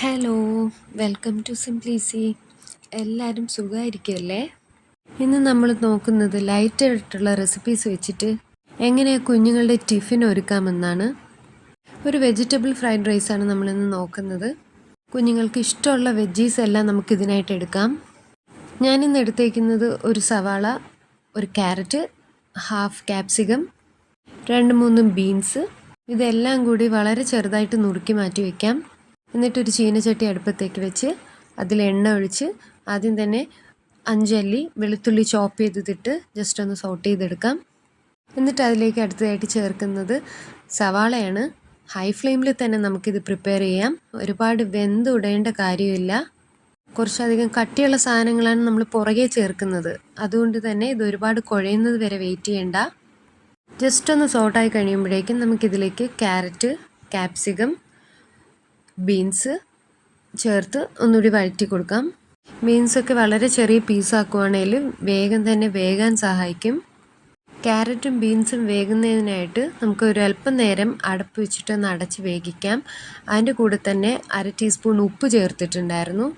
Hello welcome to simply C എല്ലാവരും സുഖമായിരിക്കുമല്ലേ ഇന്ന് നമ്മൾ നോക്കുന്നത് ലൈറ്റ് ആയിട്ടുള്ള റെസിപ്പീസ് വെച്ചിട്ട് എങ്ങനെ കുഞ്ഞുങ്ങളുടെ ടിഫിൻ ഒരുക്കാമെന്നാണ്. ഒരു വെജിറ്റബിൾ ഫ്രൈഡ് റൈസാണ് നമ്മളിന്ന് നോക്കുന്നത്. കുഞ്ഞുങ്ങൾക്ക് ഇഷ്ടമുള്ള വെജീസ് എല്ലാം നമുക്ക് ഇതിനായിട്ട് എടുക്കാം. ഞാനിന്ന് എടുത്തേക്കുന്നത് ഒരു സവാള ഒരു ക്യാരറ്റ് ഹാഫ് ക്യാപ്സികം രണ്ട് മൂന്ന് ബീൻസ് ഇതെല്ലാം കൂടി വളരെ ചെറുതായിട്ട് നുറുക്കി മാറ്റി വയ്ക്കാം എന്നിട്ടൊരു ചീനച്ചട്ടി അടുപ്പത്തേക്ക് വെച്ച് അതിൽ എണ്ണ ഒഴിച്ച് ആദ്യം തന്നെ അഞ്ചല്ലി വെളുത്തുള്ളി ചോപ്പ് ചെയ്തിട്ട് ജസ്റ്റ് ഒന്ന് സോട്ട് ചെയ്തെടുക്കാം. എന്നിട്ട് അതിലേക്ക് അടുത്തതായിട്ട് ചേർക്കുന്നത് സവാളയാണ്. ഹൈ ഫ്ലെയിമിൽ തന്നെ നമുക്കിത് പ്രിപ്പയർ ചെയ്യാം. ഒരുപാട് വെന്ത് ഉടേണ്ട കാര്യമില്ല. കുറച്ചധികം കട്ടിയുള്ള സാധനങ്ങളാണ് നമ്മൾ പുറകെ ചേർക്കുന്നത്. അതുകൊണ്ട് തന്നെ ഇത് ഒരുപാട് കുഴയുന്നത് വരെ വെയിറ്റ് ചെയ്യണ്ട. ജസ്റ്റ് ഒന്ന് സോട്ടായി കഴിയുമ്പോഴേക്കും നമുക്കിതിലേക്ക് ക്യാരറ്റ് ക്യാപ്സിക്കം ബീൻസ് ചേർത്ത് ഒന്നുകൂടി വഴറ്റി കൊടുക്കാം. ബീൻസൊക്കെ വളരെ ചെറിയ പീസാക്കുവാണെങ്കിൽ വേഗം തന്നെ വേകാൻ സഹായിക്കും. ക്യാരറ്റും ബീൻസും വേകുന്നതിനായിട്ട് നമുക്ക് ഒരു അല്പം നേരം അടപ്പ് വെച്ചിട്ട് ഒന്ന് അടച്ച് വേവിക്കാം. അതിന്റെ കൂടെ തന്നെ അര ടീസ്പൂൺ ഉപ്പ് ചേർത്തിട്ടുണ്ടായിരുന്നു.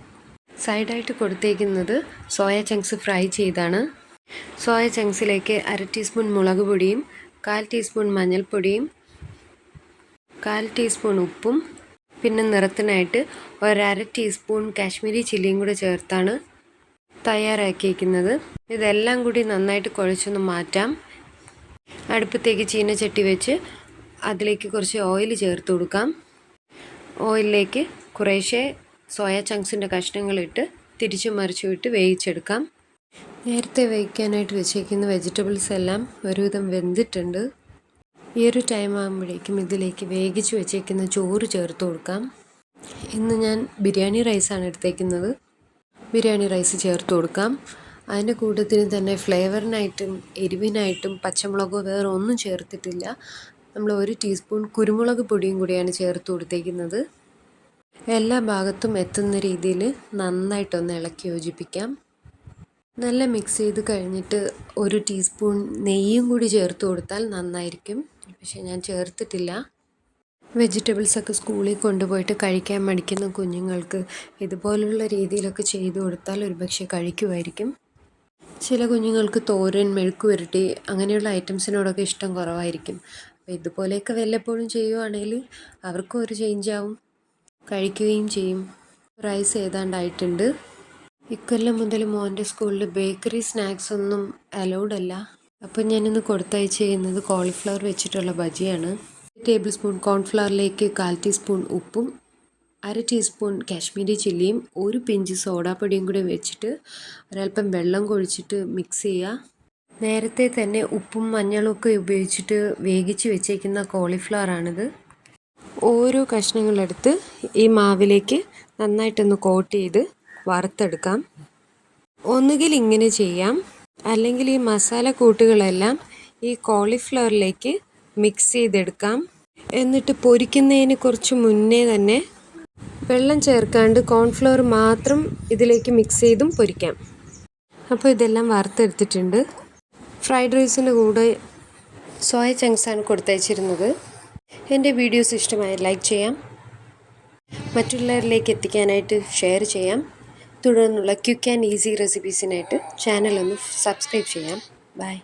സൈഡായിട്ട് കൊടുത്തേക്കുന്നത് സോയ ചങ്ക്സ് ഫ്രൈ ചെയ്താണ്. സോയ ചങ്ക്സിലേക്ക് അര ടീസ്പൂൺ മുളക് പൊടിയും കാൽ ടീസ്പൂൺ മഞ്ഞൾപ്പൊടിയും കാൽ ടീസ്പൂൺ ഉപ്പും പിന്നെ നിറത്തിനായിട്ട് ഒരര ടീസ്പൂൺ കാശ്മീരി ചില്ലിയും കൂടെ ചേർത്താണ് തയ്യാറാക്കിയിരിക്കുന്നത് ഇതെല്ലാം കൂടി നന്നായിട്ട് കുഴച്ചൊന്ന് മാറ്റാം. അടുപ്പത്തേക്ക് ചീനച്ചട്ടി വെച്ച് അതിലേക്ക് കുറച്ച് ഓയിൽ ചേർത്ത് കൊടുക്കാം. ഓയിലിലേക്ക് കുറേശ്ശെ സോയ ചങ്ക്സിന്റെ കഷ്ണങ്ങളിട്ട് തിരിച്ചു മറിച്ചു വിട്ട് വേവിച്ചെടുക്കാം. നേരത്തെ വേവിക്കാനായിട്ട് വെച്ചേക്കുന്ന വെജിറ്റബിൾസ് എല്ലാം ഒരുവിധം വെന്തിട്ടുണ്ട്. ഈ ഒരു ടൈം ആകുമ്പോഴേക്കും ഇതിലേക്ക് വേവിച്ച് വെച്ചേക്കുന്ന ചോറ് ചേർത്ത് കൊടുക്കാം. ഇന്ന് ഞാൻ ബിരിയാണി റൈസാണ് എടുത്തേക്കുന്നത്. ബിരിയാണി റൈസ് ചേർത്ത് കൊടുക്കാം. അതിന്റെ കൂട്ടത്തിന് തന്നെ ഫ്ലേവറിനായിട്ടും എരിവിനായിട്ടും പച്ചമുളകോ വേറെ ഒന്നും ചേർത്തിട്ടില്ല. നമ്മൾ ഒരു ടീസ്പൂൺ കുരുമുളക് പൊടിയും കൂടിയാണ് ചേർത്ത് കൊടുത്തേക്കുന്നത്. എല്ലാ ഭാഗത്തും എത്തുന്ന രീതിയിൽ നന്നായിട്ടൊന്ന് ഇളക്കി യോജിപ്പിക്കാം. നല്ല മിക്സ് ചെയ്ത് കഴിഞ്ഞിട്ട് ഒരു ടീസ്പൂൺ നെയ്യും കൂടി ചേർത്ത് കൊടുത്താൽ നന്നായിരിക്കും. പക്ഷേ ഞാൻ ചേർത്തിട്ടില്ല. വെജിറ്റബിൾസൊക്കെ സ്കൂളിൽ കൊണ്ടുപോയിട്ട് കഴിക്കാൻ മടിക്കുന്ന കുഞ്ഞുങ്ങൾക്ക് ഇതുപോലുള്ള രീതിയിലൊക്കെ ചെയ്തു കൊടുത്താൽ ഒരുപക്ഷെ കഴിക്കുമായിരിക്കും. ചില കുഞ്ഞുങ്ങൾക്ക് തോരൻ മെഴുക്ക് പുരട്ടി അങ്ങനെയുള്ള ഐറ്റംസിനോടൊക്കെ ഇഷ്ടം കുറവായിരിക്കും. അപ്പോൾ ഇതുപോലെയൊക്കെ വല്ലപ്പോഴും ചെയ്യുവാണെങ്കിൽ അവർക്കും ഒരു ചേഞ്ച് ആവും. കഴിക്കുകയും ചെയ്യും. റൈസ് ഏതാണ്ടായിട്ടുണ്ട് ഇക്കൊല്ലം മുതൽ മോന്റെ സ്കൂളിൽ ബേക്കറി സ്നാക്സ് ഒന്നും അലൗഡ് അല്ല അപ്പോൾ ഞാനിന്ന് കൊടുത്തയച്ച് ചെയ്യുന്നത് കോളിഫ്ലവർ വെച്ചിട്ടുള്ള ബജിയാണ്. ടേബിൾ സ്പൂൺ കോൺഫ്ലവറിലേക്ക് കാൽ ടീസ്പൂൺ ഉപ്പും അര ടീസ്പൂൺ കാശ്മീരി ചില്ലിയും ഒരു പിഞ്ച് സോഡാപ്പൊടിയും കൂടി വെച്ചിട്ട് ഒരല്പം വെള്ളം കൊഴിച്ചിട്ട് മിക്സ് ചെയ്യുക. നേരത്തെ തന്നെ ഉപ്പും മഞ്ഞളും ഒക്കെ ഉപയോഗിച്ചിട്ട് വേവിച്ച് വെച്ചേക്കുന്ന കോളിഫ്ലവർ ആണിത് ഓരോ കഷ്ണങ്ങളെടുത്ത് ഈ മാവിലേക്ക് നന്നായിട്ടൊന്ന് കോട്ട് ചെയ്ത് വറുത്തെടുക്കാം. ഒന്നുകിൽ ഇങ്ങനെ ചെയ്യാം. അല്ലെങ്കിൽ ഈ മസാല കൂട്ടുകളെല്ലാം ഈ കോളിഫ്ലവറിലേക്ക് മിക്സ് ചെയ്തെടുക്കാം. എന്നിട്ട് പൊരിക്കുന്നതിന് കുറച്ച് മുന്നേ തന്നെ വെള്ളം ചേർക്കാണ്ട് കോൺഫ്ലവർ മാത്രം ഇതിലേക്ക് മിക്സ് ചെയ്തും പൊരിക്കാം. അപ്പോൾ ഇതെല്ലാം വറുത്തെടുത്തിട്ടുണ്ട്. ഫ്രൈഡ് റൈസിന്റെ കൂടെ സോയ ചങ്ക്സാണ് കൊടുത്തയച്ചിരുന്നത്. എന്റെ വീഡിയോസ് ഇഷ്ടമായി ലൈക്ക് ചെയ്യാം. മറ്റുള്ളവരിലേക്ക് എത്തിക്കാനായിട്ട് ഷെയർ ചെയ്യാം. തുടർന്നുള്ള ക്വിക്ക് ആൻഡ് ഈസി റെസിപ്പീസിനായിട്ട് ചാനൽ ഒന്ന് സബ്സ്ക്രൈബ് ചെയ്യാം. ബൈ